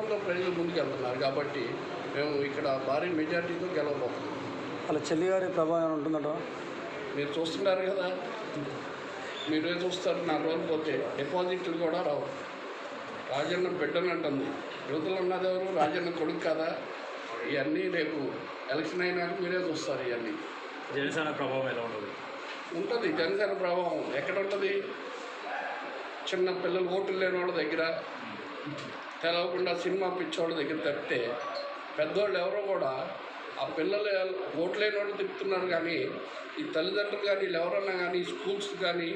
నమ్మకంతో ప్రజలు ముందుకెళ్తున్నారు కాబట్టి మేము ఇక్కడ భారీ మెజార్టీతో గెలవబోతున్నాం. వాళ్ళ చెల్లి గారి ప్రభావం ఉంటుందంట. మీరు చూస్తున్నారు కదా. మీరే చూస్తారు నా రోజు పోతే డిపాజిట్లు కూడా రావు. రాజన్న బిడ్డను అంటుంది. యువతలు ఉన్నది ఎవరు? రాజన్న కొడుకు కదా. ఇవన్నీ రేపు ఎలక్షన్ అయినాక మీరే చూస్తారు ఇవన్నీ. జనసేన ప్రభావం ఎలా ఉండదు ఉంటుంది జనసేన ప్రభావం. ఎక్కడ ఉంటుంది? చిన్న పిల్లలు ఓట్లు లేని వాళ్ళ దగ్గర. తెలవకుండా సినిమా పిచ్చోళ్ళ దగ్గర తప్పితే పెద్దోళ్ళు ఎవరో కూడా ఆ పిల్లలు ఓట్లు లేని వాళ్ళు తిప్పుతున్నారు కానీ ఈ తల్లిదండ్రులు కానీ వీళ్ళు ఎవరన్నా కానీ స్కూల్స్ కానీ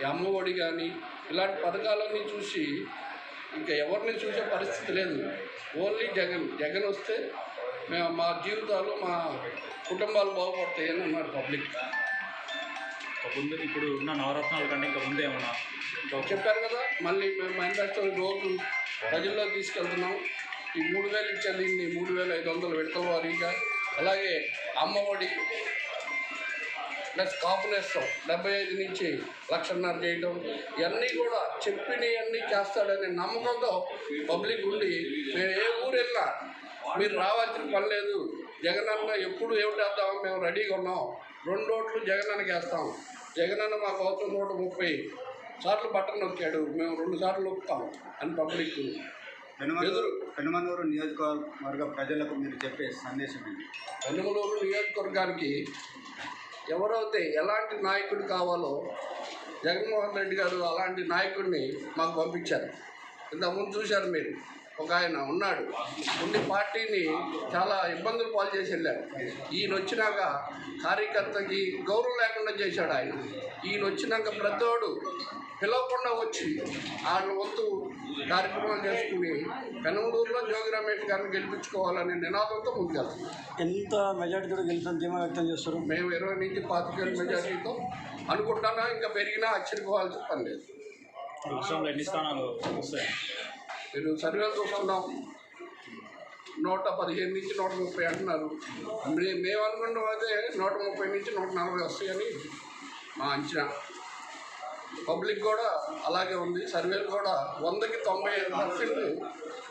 ఈ అమ్మఒడి కానీ ఇలాంటి పథకాలన్నీ చూసి ఇంకా ఎవరిని చూసే పరిస్థితి లేదు. ఓన్లీ జగన్. జగన్ వస్తే మేము మా జీవితాలు మా కుటుంబాలు బాగుపడతాయని అన్నారు పబ్లిక్. ముందు ఇప్పుడు ఉన్న నవరత్నాల కంటే ఇంకా ముందు ఏమన్నా? ఇంకా ఒక- చెప్పారు కదా మళ్ళీ మేము మేనిఫెస్టో రోజు ప్రజల్లో తీసుకెళ్తున్నాం. ఈ మూడు వేలు ఇచ్చేది మూడు వేల ఐదు వందలు విడతల వారీగా అలాగే అమ్మఒడి ప్లస్ కాపునేస్తాం డెబ్బై ఐదు నుంచి లక్షన్నర చేయడం ఇవన్నీ కూడా చెప్పినవన్నీ చేస్తాడనే నమ్మకంతో పబ్లిక్ ఉండి మేము ఏ ఊరు వెళ్ళినా మీరు రావాల్సిన పని లేదు. జగనన్న ఎప్పుడు ఏమిటేద్దాం మేము రెడీగా ఉన్నాం. రెండు ఓట్లు జగనన్నకి వేస్తాం. జగనన్న మాకు అవుతుంది నూట ముప్పై. సార్లు బట్టన్ నొక్కాడు మేము రెండు సార్లు నొక్కుతాం అని పబ్లిక్. ఎదురు. పెనుమలూరు నియోజకవర్గ ప్రజలకు మీరు చెప్పే సందేశం ఏంటి వెనుమలూరు నియోజకవర్గానికి ఎవరైతే ఎలాంటి నాయకుడు కావాలో జగన్మోహన్ రెడ్డి గారు అలాంటి నాయకుడిని మాకు పంపించారు. ఇంతకుముందు చూశారు మీరు. ఒక ఆయన ఉన్నాడు. ఉండి పార్టీని చాలా ఇబ్బందులు పాలు చేసి వెళ్ళారు ఈయన వచ్చినాక కార్యకర్తకి గౌరవం లేకుండా చేశాడు ఆయన. ఈయన వచ్చినాక ప్రతోడు పిలవకుండా వచ్చి వాళ్ళ వంతు కార్యక్రమాలు చేసుకుని పెనంలూరులో జోగి రమేష్ గారిని గెలిపించుకోవాలనే నినాదంతో ముందుకెళ్తున్నాం ఎంత మెజార్టీతో గెలిచిన ధీమా వ్యక్తం చేస్తారు? మేము ఇరవై నుంచి పాతికేళ్ళ మెజార్టీతో అనుకుంటానా ఇంకా పెరిగినా ఆశ్చర్యపోవాల్సిన పని లేదు. ఎన్ని స్థానాలు వస్తాయి? మీరు సర్వేలు చూస్తున్నాం. నూట పదిహేను నుంచి నూట ముప్పై అంటున్నారు. మే- మేము అనుకున్నాం అదే నూట ముప్పై నుంచి నూట నలభై వస్తాయని మా అంచనా. పబ్లిక్ కూడా అలాగే ఉంది. సర్వేలు కూడా వందకి తొంభై ఐదు పర్సెంట్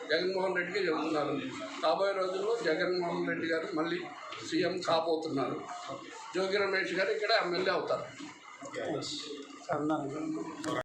జగన్మోహన్ రెడ్డికి చెబుతున్నారు. రాబోయే రోజుల్లో జగన్మోహన్ రెడ్డి గారు మళ్ళీ సీఎం కాబోతున్నారు. జోగి రమేష్ గారు ఇక్కడ ఎమ్మెల్యే అవుతారు.